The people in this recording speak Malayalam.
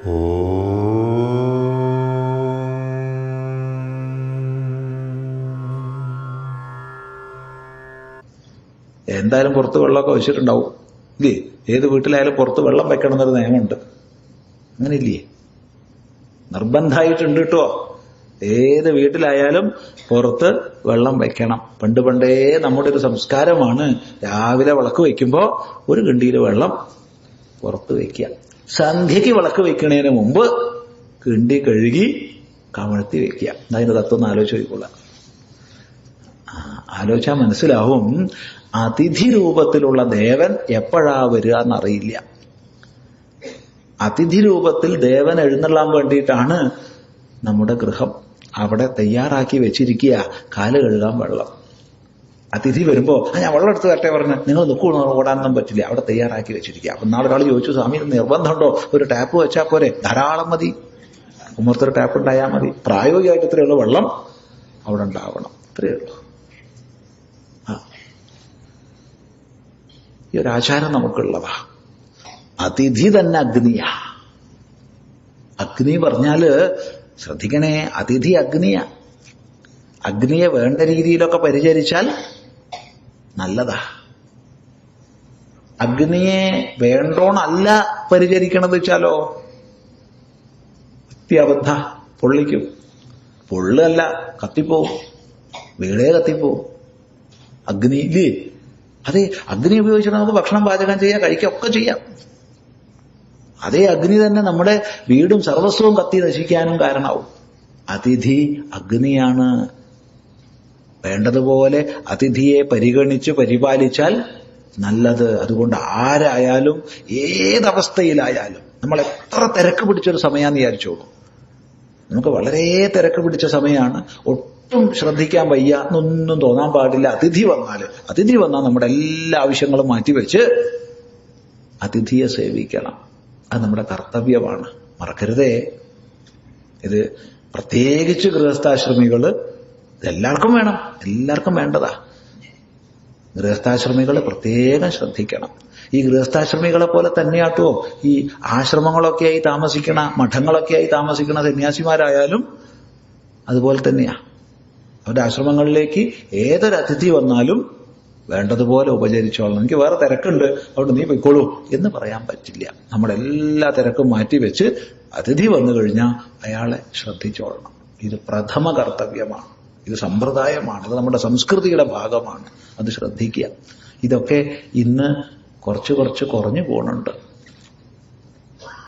എന്തായാലും പുറത്ത് വെള്ളമൊക്കെ വെച്ചിട്ടുണ്ടാവും ഇല്ലേ? ഏത് വീട്ടിലായാലും പുറത്ത് വെള്ളം വെക്കണം എന്നൊരു നിയമമുണ്ട്. അങ്ങനെ ഇല്ലേ നിർബന്ധമായിട്ടുണ്ട് കേട്ടോ. ഏത് വീട്ടിലായാലും പുറത്ത് വെള്ളം വെക്കണം. പണ്ട് പണ്ടേ നമ്മുടെ ഒരു സംസ്കാരമാണ് രാവിലെ വിളക്ക് വയ്ക്കുമ്പോൾ ഒരു കിണ്ടിയിൽ വെള്ളം പുറത്ത് വെക്കുക സന്ധ്യയ്ക്ക് വിളക്ക് വെക്കുന്നതിന് മുമ്പ് കിണ്ടി കഴുകി കമഴ്ത്തി വെക്കുക അതിന്റെ തത്വം ഒന്ന് ആലോചിച്ച് നോക്കിക്കൊള്ളാം ആലോചിച്ചാൽ മനസ്സിലാവും അതിഥി രൂപത്തിലുള്ള ദേവൻ എപ്പോഴാ വരിക എന്നറിയില്ല അതിഥി രൂപത്തിൽ ദേവൻ എഴുന്നള്ളാൻ വേണ്ടിയിട്ടാണ് നമ്മുടെ ഗൃഹം അവിടെ തയ്യാറാക്കി വെച്ചിരിക്കുക. കാൽ കഴുകാൻ വെള്ളം. അതിഥി വരുമ്പോ ആ ഞാൻ വെള്ളം എടുത്ത് തരട്ടെ പറഞ്ഞു നിങ്ങൾ നിൽക്കണോ ഓടാനൊന്നും പറ്റില്ല. അവിടെ തയ്യാറാക്കി വെച്ചിരിക്കുക. അപ്പൊ നാളെ ഒരാൾ ചോദിച്ചു സ്വാമി നിർബന്ധമുണ്ടോ? ഒരു ടാപ്പ് വെച്ചാൽ പോരെ? ധാരാളം മതി. ഉമ്മർത്തൊരു ടാപ്പ് ഉണ്ടായാൽ മതി. പ്രായോഗികമായിട്ട് ഇത്രയുള്ള വെള്ളം. അവിടെ ഉണ്ടാവണം. ഇത്രയേ ഉള്ളൂ. ആ. ഈ ഒരു ആചാരം നമുക്കുള്ളതാ. അതിഥി തന്നെ അഗ്നിയാ. അഗ്നി പറഞ്ഞാൽ ശ്രദ്ധിക്കണേ അതിഥി അഗ്നിയാ. അഗ്നിയെ വേണ്ട രീതിയിലൊക്കെ പരിചരിച്ചാൽ നല്ലതാ. അഗ്നിയെ വേണ്ടോണല്ല പരിചരിക്കണത് വെച്ചാലോ? അത്യബദ്ധ. പൊള്ളിക്കും. പൊള്ളല്ല കത്തിപ്പോവും. വീടേ കത്തിപ്പോവും. അഗ്നി ഇല്ലേ? അതെ അഗ്നി ഉപയോഗിച്ചിട്ട് നമുക്ക് ഭക്ഷണം പാചകം ചെയ്യാം കഴിക്കാം ഒക്കെ ചെയ്യാം. അതേ അഗ്നി തന്നെ നമ്മുടെ വീടും സർവസ്വവും കത്തി നശിക്കാനും കാരണമാവും. അതിഥി അഗ്നിയാണ്. വേണ്ടതുപോലെ അതിഥിയെ പരിഗണിച്ച് പരിപാലിച്ചാൽ നല്ലത്. അതുകൊണ്ട് ആരായാലും ഏതവസ്ഥയിലായാലും നമ്മൾ എത്ര തിരക്ക് പിടിച്ചൊരു സമയമാണെന്ന് വിചാരിച്ചോളൂ. നമുക്ക് വളരെ തിരക്ക് പിടിച്ച സമയമാണ് ഒട്ടും ശ്രദ്ധിക്കാൻ വയ്യ. എന്നൊന്നും തോന്നാൻ പാടില്ല. അതിഥി വന്നാൽ അതിഥി വന്നാൽ നമ്മുടെ എല്ലാ ആവശ്യങ്ങളും മാറ്റിവെച്ച് അതിഥിയെ സേവിക്കണം. അത് നമ്മുടെ കർത്തവ്യമാണ്. മറക്കരുതേ. ഇത് പ്രത്യേകിച്ച് ഗൃഹസ്ഥാശ്രമികൾ ഇതെല്ലാവർക്കും വേണം. എല്ലാവർക്കും വേണ്ടതാ. ഗൃഹസ്ഥാശ്രമികൾ പ്രത്യേകം ശ്രദ്ധിക്കണം. ഈ ഗൃഹസ്ഥാശ്രമികളെ പോലെ തന്നെയാട്ടോ ഈ ആശ്രമങ്ങളൊക്കെയായി താമസിക്കണ മഠങ്ങളൊക്കെയായി താമസിക്കണ സന്യാസിമാരായാലും അതുപോലെ തന്നെയാ. അവരുടെ ആശ്രമങ്ങളിലേക്ക് ഏതൊരു അതിഥി വന്നാലും വേണ്ടതുപോലെ ഉപചരിച്ചോളണം. എനിക്ക് വേറെ തിരക്കുണ്ട്. അവിടെ നീ പൊയ്ക്കോളൂ എന്ന് പറയാൻ പറ്റില്ല. നമ്മുടെ എല്ലാ മാറ്റി വെച്ച് അതിഥി വന്നു കഴിഞ്ഞാൽ അയാളെ ശ്രദ്ധിച്ചോളണം. ഇത് പ്രഥമ കർത്തവ്യമാണ്. ഇത് സമ്പ്രദായമാണ് അത് നമ്മുടെ സംസ്കൃതിയുടെ ഭാഗമാണ്. അത് ശ്രദ്ധിക്കുക. ഇതൊക്കെ ഇന്ന് കുറച്ച് കുറച്ച് കുറഞ്ഞു പോകുന്നുണ്ട്.